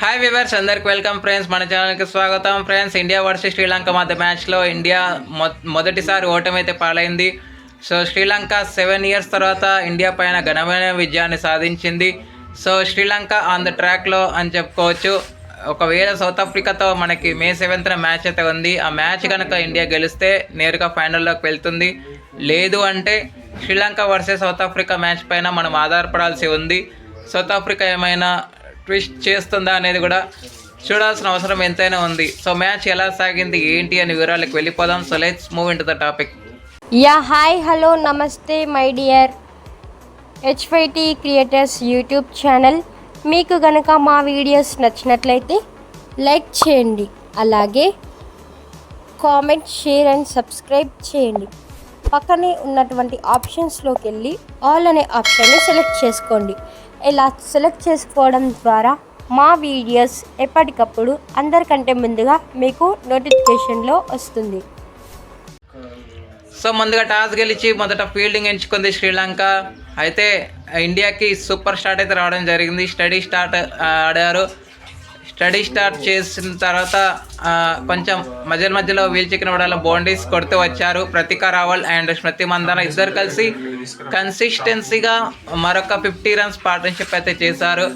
Hi viewers అందరికి welcome friends మన ఛానల్కి స్వాగతం. ఫ్రెండ్స్ ఇండియా వర్సెస్ శ్రీలంక మధ్య మ్యాచ్లో ఇండియా మొ- మొదటిసారి ఓటమైతే పాలైంది. సో శ్రీలంక సెవెన్ ఇయర్స్ తర్వాత ఇండియా పైన ఘనమైన విజయాన్ని సాధించింది. సో శ్రీలంక ఆన్ ద ట్రాక్లో అని చెప్పుకోవచ్చు. ఒకవేళ సౌత్ ఆఫ్రికాతో మనకి మే సెవెంత్న మ్యాచ్ అయితే ఉంది. ఆ మ్యాచ్ కనుక ఇండియా గెలిస్తే నేరుగా ఫైనల్లోకి వెళ్తుంది. లేదు అంటే Sri Lanka versus South Africa match పైన మనం ఆధారపడాల్సి ఉంది. సౌత్ ఆఫ్రికా ఏమైనా ట్విస్ట్ చేస్తుందా అనేది కూడా చూడాల్సిన అవసరం ఎంతైనా ఉంది. సో మ్యాచ్ ఎలా సాగింది ఏంటి అని వివరాలకు వెళ్ళిపోదాం. So let's move in to the topic yeah hi hello namaste my dear హెచ్ఫైటి creators YouTube channel మీకు గనక మా వీడియోస్ నచ్చినట్లయితే లైక్ చేయండి. అలాగే కామెంట్ షేర్ అండ్ సబ్స్క్రైబ్ చేయండి. పక్కనే ఉన్నటువంటి ఆప్షన్స్లోకి వెళ్ళి ఆల్ అనే ఆప్షన్ని సెలెక్ట్ చేసుకోండి. ఇలా సెలెక్ట్ చేసుకోవడం ద్వారా మా వీడియోస్ ఎప్పటికప్పుడు అందరికంటే ముందుగా మీకు నోటిఫికేషన్లో వస్తుంది. సో ముందుగా టాస్ గెలిచి మొదట ఫీల్డింగ్ ఎంచుకుంది శ్రీలంక. అయితే ఇండియాకి సూపర్ స్టార్ట్ అయితే రావడం జరిగింది. స్టడీ స్టార్ట్ ఆడారు. స్టడీ స్టార్ట్ చేసిన తర్వాత కొంచెం మధ్య మధ్యలో వీల్ చికెన్ వడాల బౌండరీస్ కొడుతూ వచ్చారు. ప్రతిక రావల్ అండ్ స్మృతి మందన ఇద్దరు కలిసి కన్సిస్టెన్సీగా మరొక ఫిఫ్టీ రన్స్ పార్ట్నర్షిప్ అయితే చేశారు.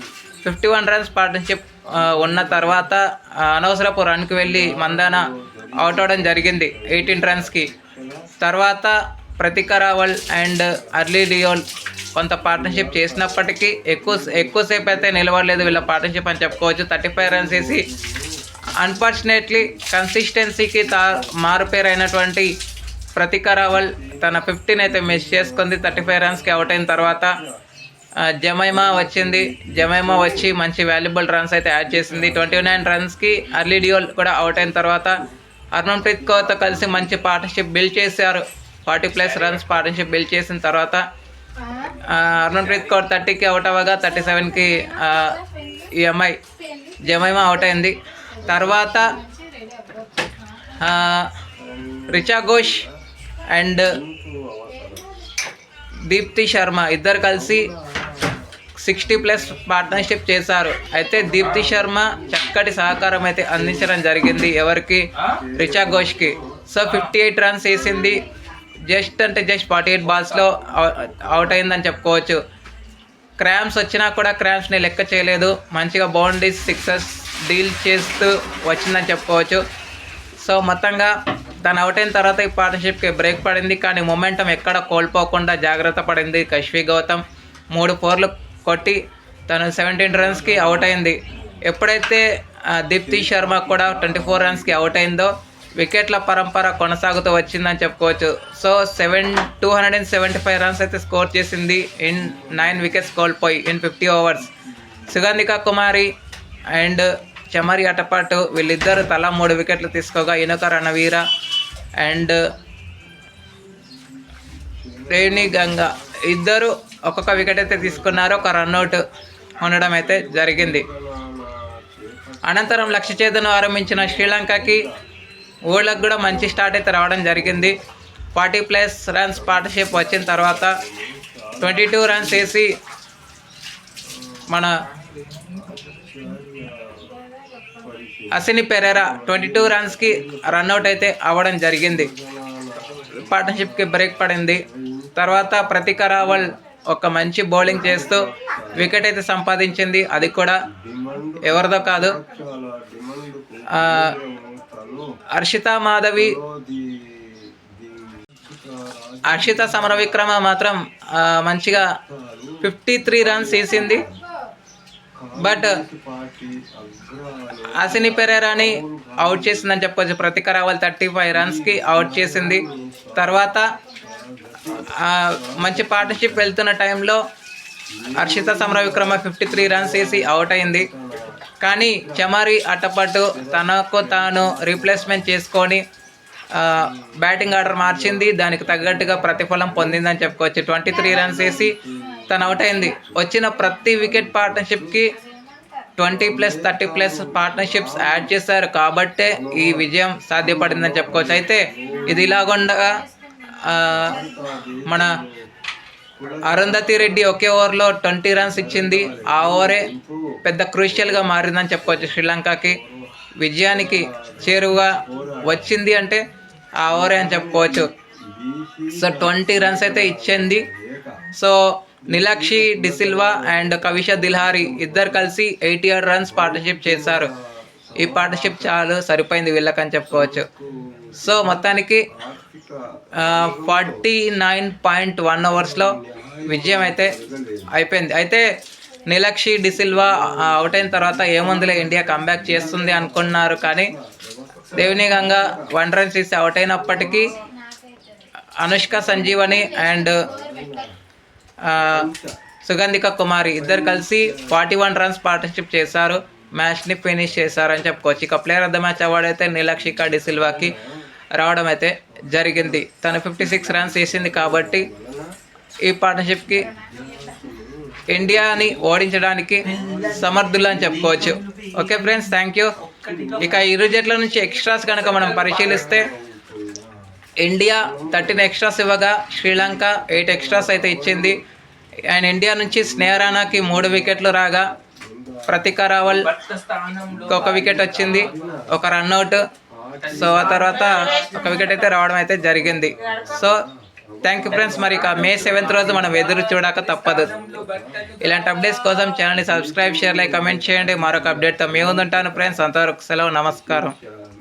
ఫిఫ్టీ వన్ రన్స్ పార్ట్నర్షిప్ ఉన్న తర్వాత అనవసరపు రన్కి వెళ్ళి మందాన అవుట్ అవడం జరిగింది ఎయిటీన్ రన్స్కి తర్వాత ప్రతిక రావల్ అండ్ అర్లీ లియోల్ కొంత పార్ట్నర్షిప్ చేసినప్పటికీ ఎక్కువ ఎక్కువసేపు అయితే నిలవడలేదు వీళ్ళ పార్ట్నర్షిప్ అని చెప్పుకోవచ్చు. థర్టీ ఫైవ్ రన్స్ వేసి అన్ఫార్చునేట్లీ కన్సిస్టెన్సీకి తా మారుపేరు అయినటువంటి ప్రతిక రావల్ తన ఫిఫ్టీన్ అయితే మిస్ చేసుకుంది. థర్టీ ఫైవ్ రన్స్కి అవుట్ అయిన తర్వాత జమైమా వచ్చింది. జమైమా వచ్చి మంచి వాల్యుబుల్ రన్స్ అయితే యాడ్ చేసింది. ట్వంటీ నైన్ రన్స్కి అర్లీ డియోల్ కూడా అవుట్ అయిన తర్వాత హర్మన్ప్రీత్ కౌర్తో కలిసి మంచి పార్ట్నర్షిప్ బిల్డ్ చేశారు. Forty plus runs partnership build చేసిన తర్వాత అరుణ్ప్రీత్ హర్మన్ప్రీత్ కౌర్ థర్టీకి అవుట్ అవ్వగా థర్టీ సెవెన్కి ఈ అమ్మాయి జమైమా అవుట్ అయింది. తర్వాత రిచా ఘోష్ అండ్ దీప్తి శర్మ ఇద్దరు కలిసి సిక్స్టీ ప్లస్ పార్ట్నర్షిప్ చేశారు. అయితే దీప్తి శర్మ చక్కటి సహకారం అయితే అందించడం జరిగింది ఎవరికి? రిచా ఘోష్కి. సో ఫిఫ్టీ ఎయిట్ రన్స్ వేసింది. జస్ట్ అంటే జస్ట్ ఫార్టీ ఎయిట్ బాల్స్లో అవుట్ అయిందని చెప్పుకోవచ్చు. క్రామ్స్ వచ్చినా కూడా క్రామ్స్ని లెక్క చేయలేదు. మంచిగా బౌండరీస్ సిక్సెస్ డీల్ చేస్తూ వచ్చిందని చెప్పుకోవచ్చు. సో మొత్తంగా తను అవుట్ అయిన తర్వాత ఈ పార్ట్నర్షిప్కి బ్రేక్ పడింది. కానీ మొమెంటం ఎక్కడ కోల్పోకుండా జాగ్రత్త పడింది కశ్వి గౌతమ్. మూడు ఫోర్లు కొట్టి తను సెవెంటీన్ రన్స్కి అవుట్ అయింది. ఎప్పుడైతే దీప్తి శర్మ కూడా ట్వంటీ ఫోర్ రన్స్కి అవుట్ అయిందో వికెట్ల పరంపర కొనసాగుతూ వచ్చిందని చెప్పుకోవచ్చు. So seven two hundred and seventy five runs అయితే స్కోర్ చేసింది. ఇన్ నైన్ వికెట్స్ కోల్పోయి in fifty overs. Sugandika Kumari and Chamari Athapaththu వీళ్ళిద్దరు తలా మూడు వికెట్లు తీసుకోగా ఇనుక రణవీర అండ్ రేణి గంగా. ఇద్దరు ఒక్కొక్క వికెట్ అయితే తీసుకున్నారు. ఒక రన్అట్ ఉండడం అయితే జరిగింది. అనంతరం లక్ష్య చేతను ఆరంభించిన శ్రీలంకకి ఊళ్ళకు కూడా మంచి స్టార్ట్ అయితే రావడం జరిగింది. ఫార్టీ ప్లస్ రన్స్ పార్ట్నర్షిప్ వచ్చిన తర్వాత ట్వంటీ టూ రన్స్ వేసి మన అసిని పెరేరా ట్వంటీ టూ రన్స్కి రన్అట్ అయితే అవ్వడం జరిగింది. పార్ట్నర్షిప్కి బ్రేక్ పడింది. తర్వాత ప్రతిక రావల్ ఒక మంచి బౌలింగ్ చేస్తూ వికెట్ అయితే సంపాదించింది. అది కూడా ఎవరిదో కాదు. హర్షిత మాధవి హర్షిత సమర విక్రమ మాత్రం మంచిగా ఫిఫ్టీ త్రీ రన్స్ వేసింది బట్ అసిని పెరేరాని అవుట్ చేసిందని చెప్పొచ్చు. ప్రతిక రావల్ థర్టీ ఫైవ్ రన్స్కి అవుట్ చేసింది. తర్వాత మంచి పార్ట్నర్షిప్ వెళ్తున్న టైంలో Harshitha Samarawickrama fifty three runs వేసి అవుట్ అయింది. కానీ చమారి అట్టపట్టు తనకు తాను రీప్లేస్మెంట్ చేసుకొని బ్యాటింగ్ ఆర్డర్ మార్చింది. దానికి తగ్గట్టుగా ప్రతిఫలం పొందిందని చెప్పుకోవచ్చు. ట్వంటీ త్రీ రన్స్ వేసి తను అవుట్ అయింది. వచ్చిన ప్రతి wicket పార్ట్నర్షిప్కి twenty plus thirty plus partnerships add చేశారు. కాబట్టే ఈ విజయం సాధ్యపడిందని చెప్పుకోవచ్చు. అయితే ఇది ఇలాగుండగా మన అరుంధతి రెడ్డి ఒకే ఓవర్లో ట్వంటీ రన్స్ ఇచ్చింది. ఆ ఓవరే పెద్ద క్రూషియల్గా మారిందని చెప్పుకోవచ్చు శ్రీలంకకి. విజయానికి చేరువుగా వచ్చింది అంటే ఆ ఓవరే అని చెప్పుకోవచ్చు సో ట్వంటీ రన్స్ అయితే ఇచ్చింది. సో నిలాక్షి డిసిల్వా అండ్ కవిష దిల్హారి ఇద్దరు కలిసి ఎయిటీ ఎయిట్ రన్స్ పార్ట్నర్షిప్ చేశారు. ఈ పార్ట్నర్షిప్ చాలు సరిపోయింది వీళ్ళకని చెప్పుకోవచ్చు సో మొత్తానికి ఫార్టీ నైన్ పాయింట్ వన్ అవర్స్లో విజయం అయితే అయిపోయింది. అయితే నిలక్షి డిసిల్వా అవుట్ అయిన తర్వాత ఏముందిలే ఇండియా కంబ్యాక్ చేస్తుంది అనుకున్నారు. కానీ దేవిని గంగా వన్ రన్స్ తీసి అవుట్ అయినప్పటికీ అనుష్క సంజీవని అండ్ సుగంధిక కుమారి ఇద్దరు కలిసి ఫార్టీ వన్ రన్స్ పార్ట్నర్షిప్ చేశారు. మ్యాచ్ని ఫినిష్ చేశారు అని చెప్పుకోవచ్చు. ఇక player of the match award అయితే నీలక్షిక డిసిల్వాకి రావడం అయితే జరిగింది. తను ఫిఫ్టీ సిక్స్ రన్స్ వేసింది కాబట్టి ఈ పార్ట్నర్షిప్కి ఇండియాని ఓడించడానికి సమర్థులు అని చెప్పుకోవచ్చు. ఓకే ఫ్రెండ్స్ థ్యాంక్ యూ ఇక ఇరు జట్ల నుంచి ఎక్స్ట్రాస్ కనుక మనం పరిశీలిస్తే ఇండియా థర్టీన్ ఎక్స్ట్రాస్ ఇవ్వగా శ్రీలంక ఎయిట్ ఎక్స్ట్రాస్ అయితే ఇచ్చింది. అండ్ ఇండియా నుంచి స్నేహరాణాకి మూడు వికెట్లు రాగా ప్రతిక రావల్ ఒక వికెట్ వచ్చింది. ఒక రన్అట్ సో ఆ తర్వాత ఒక వికెట్ అయితే రావడం అయితే జరిగింది. సో థ్యాంక్ యూ ఫ్రెండ్స్ మరి ఇక మే సెవెంత్ రోజు మనం ఎదురు చూడక తప్పదు. ఇలాంటి అప్డేట్స్ కోసం ఛానల్ని సబ్స్క్రైబ్ షేర్ లైక్ కమెంట్ చేయండి. మరొక అప్డేట్తో మేము ఉంటాను ఫ్రెండ్స్ అంతవరకు సెలవు నమస్కారం.